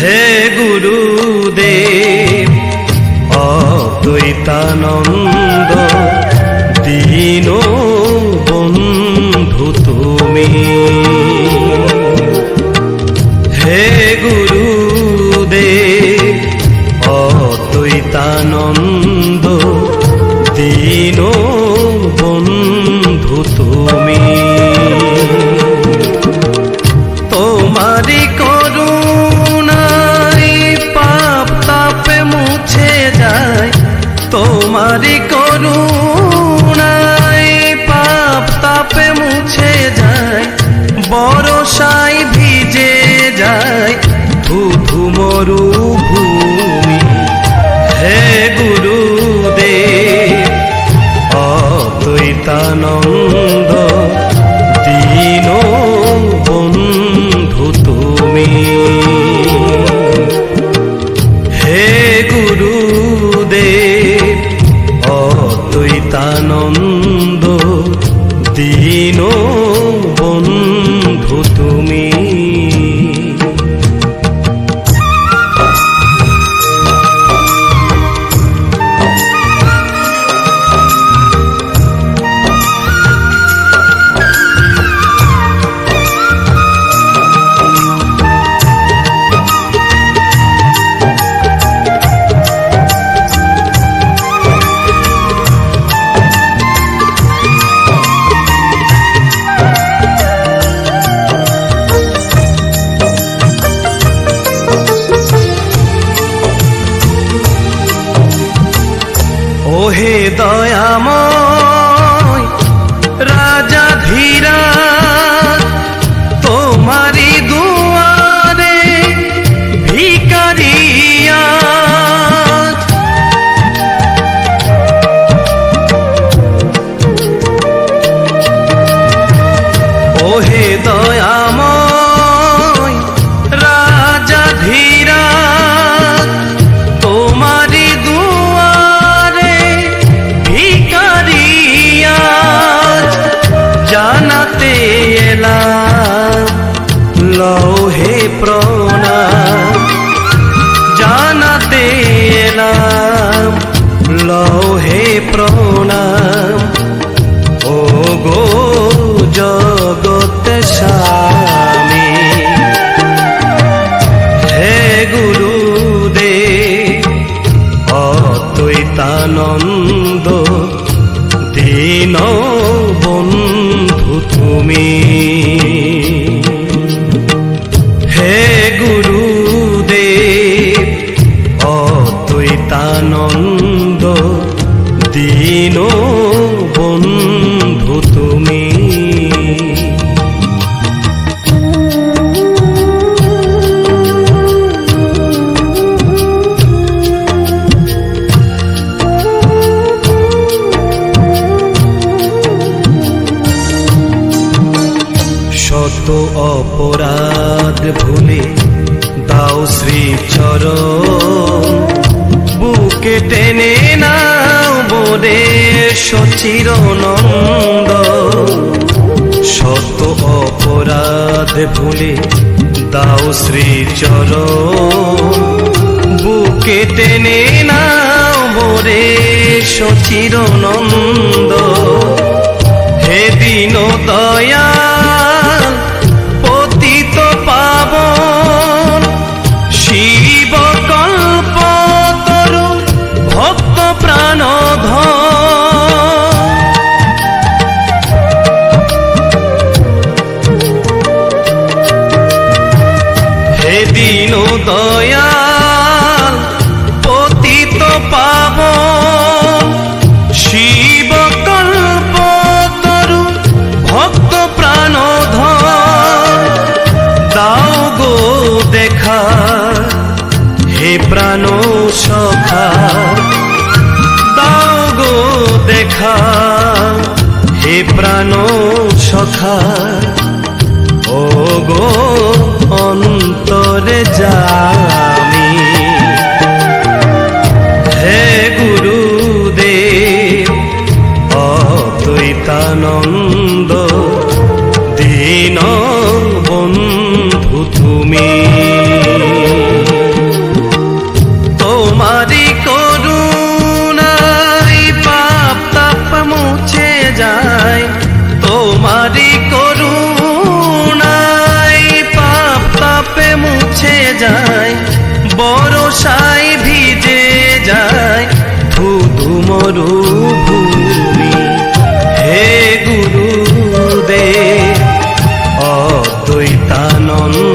হে গুরুদেব অদ্বৈতানন্দ দীনো তোমারি করুণায় পাপ তাপে মুছে যায় বরসাই ভিজে যায় ধুধু মরুভূমি। হে গুরুদেব অদ্বৈতানন্দ। অদ্বৈতানন্দ লৌহে প্রণাম ও গো জগত স্বামী। হে গুরুদেব অদ্বৈতানন্দ দীন বন্ধু তুমি। দীন বন্ধু তুমি। শত অপরাধ ভুলে দাও শ্রীচর বুকে টেনে নাও বোরে সচির নন্দ শত অপরাধ ভুলে দাও শ্রীচর বুকে টেনে নাও মোরে সচির নন্দ হে দিন দয়াল দিন দয়াল, পতিত পাবন। শিব কল্প তরু ভক্ত প্রাণ দাও গো দেখা, হে প্রাণ সখা। দাও গো দেখা, হে প্রাণ সখা। ও গো অন্তরে জামি মরুভূমি। হে গুরুদে অদ্বৈতানন্দ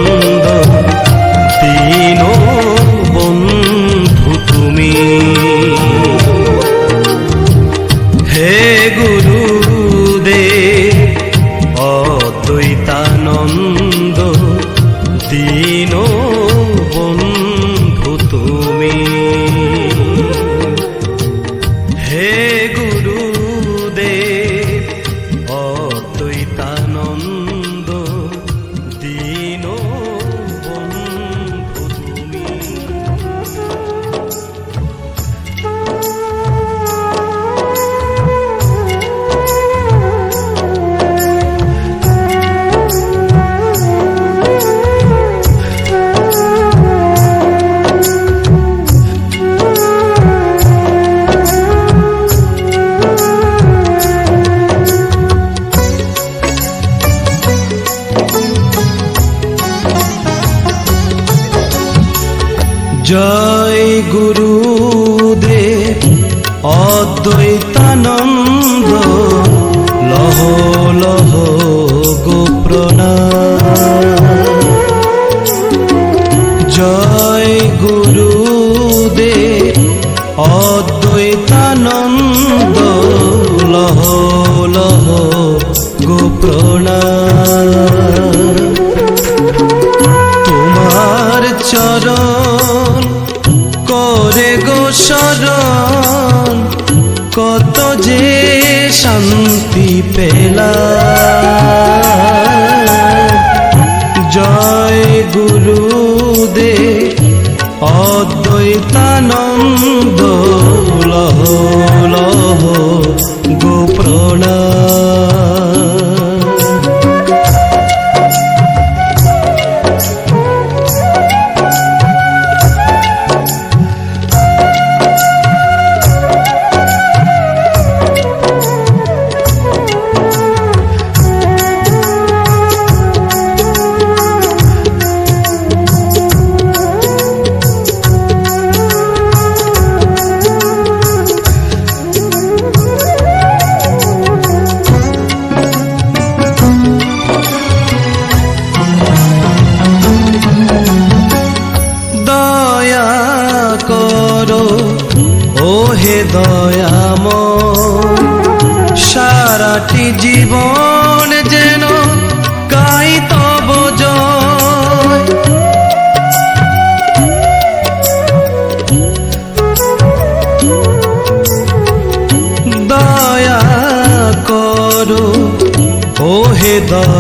তিন বন্ধু তুমি। হে গুরুদে জয় গুরুদেব অদ্বৈতানন্দ লহ লহ গোপ্রণা জয় করে কত যে শান্তি পেলা জয় গুরুদে অদ্বৈতানন্দ লহ লহ গোপ্রণা doy.